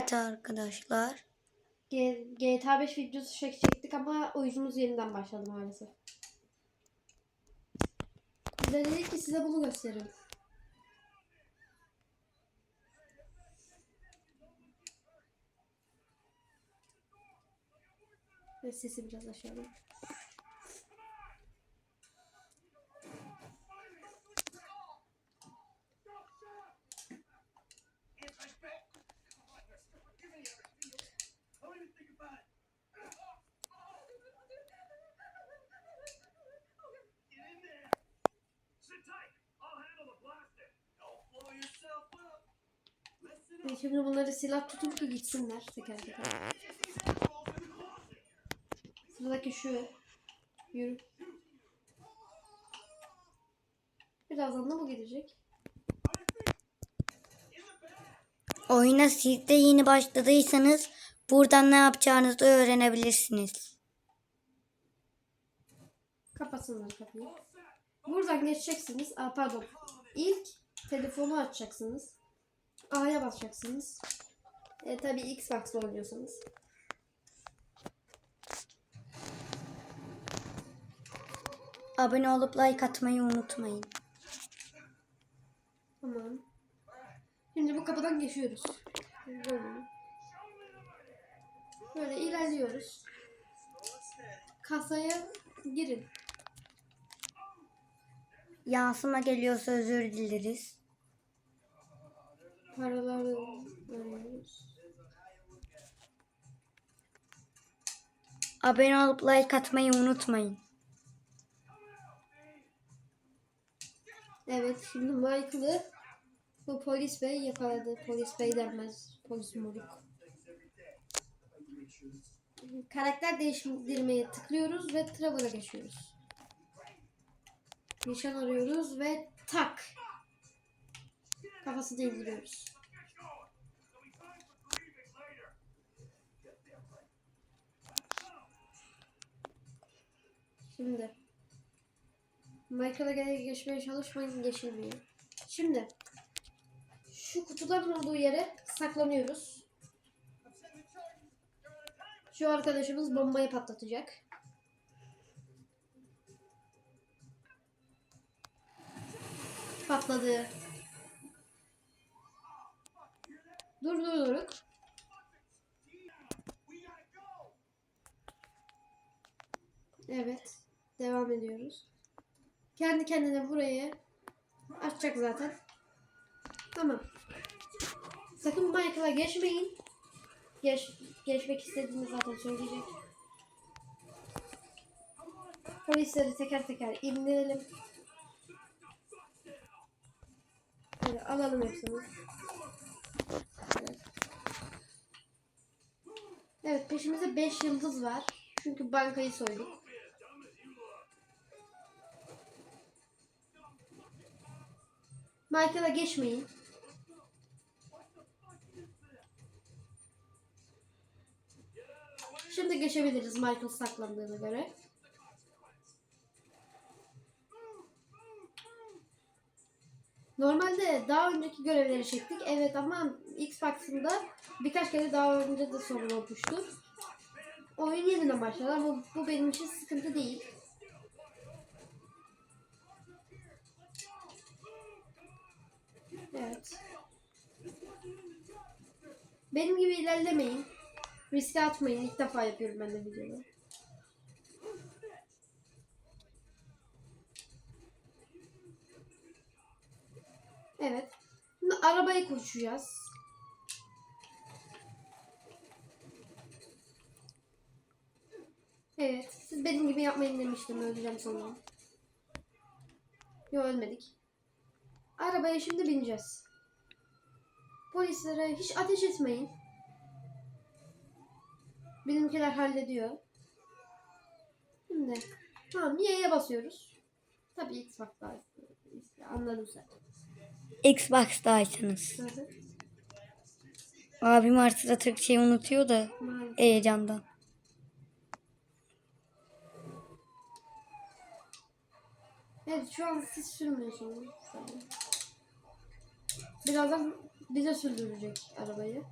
Evet arkadaşlar. GTA 5 videosu çekecektik ama oyuncumuz yeniden başladı maalesef. Biz de dedik ki size bunu gösterelim. Ve sesi biraz aşağıda. Ve şimdi bunları silah tutup ki gitsinler teker teker. Sıradaki şu. Yürü. Birazdan da bu gelecek. Oyuna siz de yeni başladıysanız buradan ne yapacağınızı öğrenebilirsiniz. Kapatsınlar kapıyı. Buradan geçeceksiniz. Aa, pardon. İlk telefonu açacaksınız. A'ya basacaksınız. E, tabii Xbox'la oynuyorsanız. Abone olup like atmayı unutmayın. Tamam. Şimdi bu kapıdan geçiyoruz. Böyle ilerliyoruz. Kasaya girin. Yansıma geliyorsa özür dileriz. Paraları veriyoruz. Abone olup like atmayı unutmayın. Evet şimdi Michael'ı bu polis bey yakaladı. Polis bey denmez. Polis moruk. Karakter değiştirmeye tıklıyoruz ve Trevor'a geçiyoruz. Nişan arıyoruz ve tak. Kafasını indiriyoruz. Şimdi Michael'a gene geçmeye çalışmayın geçilmiyor. Şimdi şu kutuların olduğu yere saklanıyoruz. Şu arkadaşımız bombayı patlatacak. Patladı. Dur dur dur. Evet. Devam ediyoruz. Kendi kendine burayı açacak zaten. Tamam. Sakın Michael'a geçmeyin. Geç, geçmek istediğini zaten söyleyecek. Polisleri teker teker indirelim. Alalım hepsini. Evet. Evet peşimizde 5 yıldız var. Çünkü bankayı soyduk. Michael'a geçmeyin. Şimdi geçebiliriz Michael saklandığına göre. Normalde daha önceki görevleri çektik. Evet ama Xbox'ında birkaç kere daha önce de sorun olmuştu. Oyun yeniden başladı ama bu benim için sıkıntı değil. Evet. Benim gibi ilerlemeyin. Riske atmayın. İlk defa yapıyorum ben de videoyu. Evet. Şimdi arabayı koşacağız. Evet. Siz benim gibi yapmayın demiştim. Öleceğim sonra. Yok ölmedik. Arabaya şimdi bineceğiz. Polislere hiç ateş etmeyin. Benimkiler hallediyor. Şimdi tamam Y'ye basıyoruz. Tabii Xbox daha anladım sen. Xbox'daysanız. Hı hı. Abim artık Türkçeyi unutuyor da Maalesef. heyecandan. Evet şu an siz sürmüyorsunuz. Birazdan bize sürdürecek arabayı.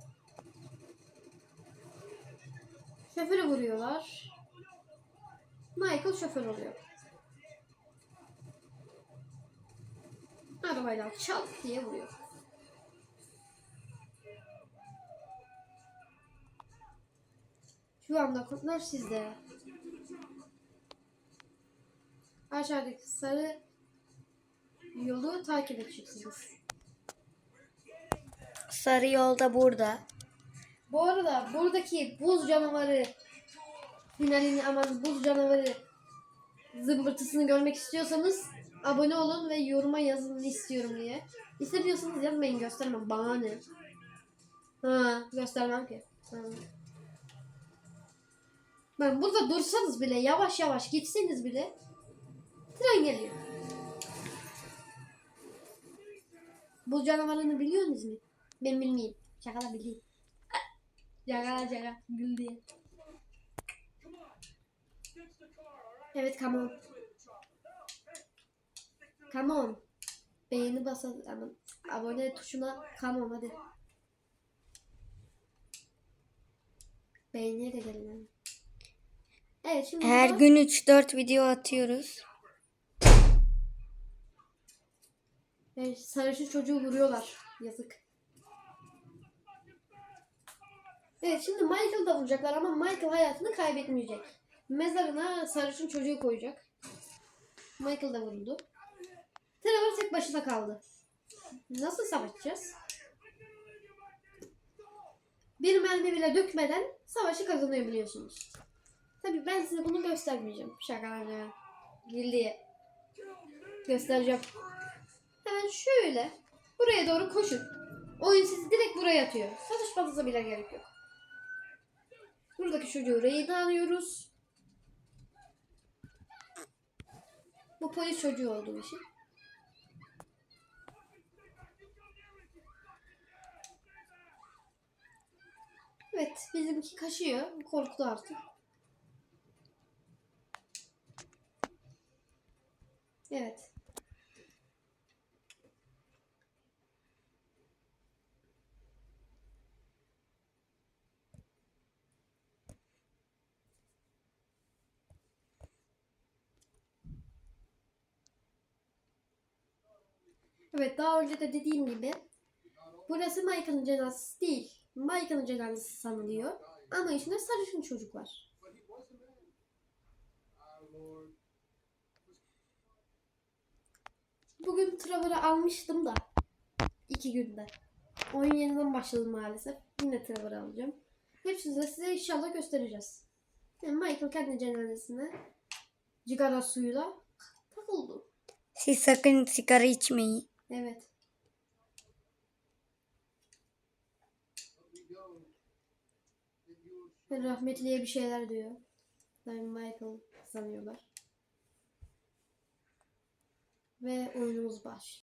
Şoförü vuruyorlar. Michael şoför oluyor. Arabayla çat diye vuruyor. Şu anda kodlar sizde. Aşağıdaki sarı yolu takip edeceksiniz. Sarı yolda burada. Bu arada buradaki buz canavarı finalini aman buz canavarı zımbırtısını görmek istiyorsanız abone olun ve yoruma yazın istiyorum diye. İstemiyorsanız yazmayın göstermem bana ne. Ha göstermem ki. Ha. Ben burada dursanız bile yavaş yavaş gitseniz bile tren geliyor. Buz canavarını biliyor musunuz mu? Ben bilmeyeyim. Şaka da bileyim. Şaka şaka gül. Evet come on. Come on. Beğeni basalım. Aman, abone tuşuna come on hadi. Beğeniye de gelin. Evet şimdi Her burada- gün 3-4 video atıyoruz. Evet, sarışın çocuğu vuruyorlar. Yazık. Evet şimdi Michael da vuracaklar ama Michael hayatını kaybetmeyecek. Mezarına sarışın çocuğu koyacak. Michael da vuruldu. Trevor tek başına kaldı. Nasıl savaşacağız? Bir mermi bile dökmeden savaşı kazanıyor biliyorsunuz. Tabii ben size bunu göstermeyeceğim. Şaka ya. Girdiye. Göstereceğim. Hemen şöyle buraya doğru koşun. Oyun sizi direkt buraya atıyor. Satışmanıza bile gerek yok. Buradaki çocuğu reyde alıyoruz. Bu polis çocuğu olduğu için. Evet bizimki kaşıyor. Korktu artık. Evet. Evet daha önce de dediğim gibi burası Michael'ın cenazesi değil. Michael'ın cenazesi sanılıyor. Ama içinde sarışın çocuk var. Bugün Trevor'ı almıştım da iki günde. Oyun yeniden başladı maalesef. Yine Trevor'ı alacağım. Hepsini de size inşallah göstereceğiz. Yani Michael kendi cenazesine cigara suyuyla takıldı. Siz sakın sigara içmeyin. Evet. Rahmetliye bir şeyler diyor. Yani Michael sanıyorlar. Ve oyunumuz baş.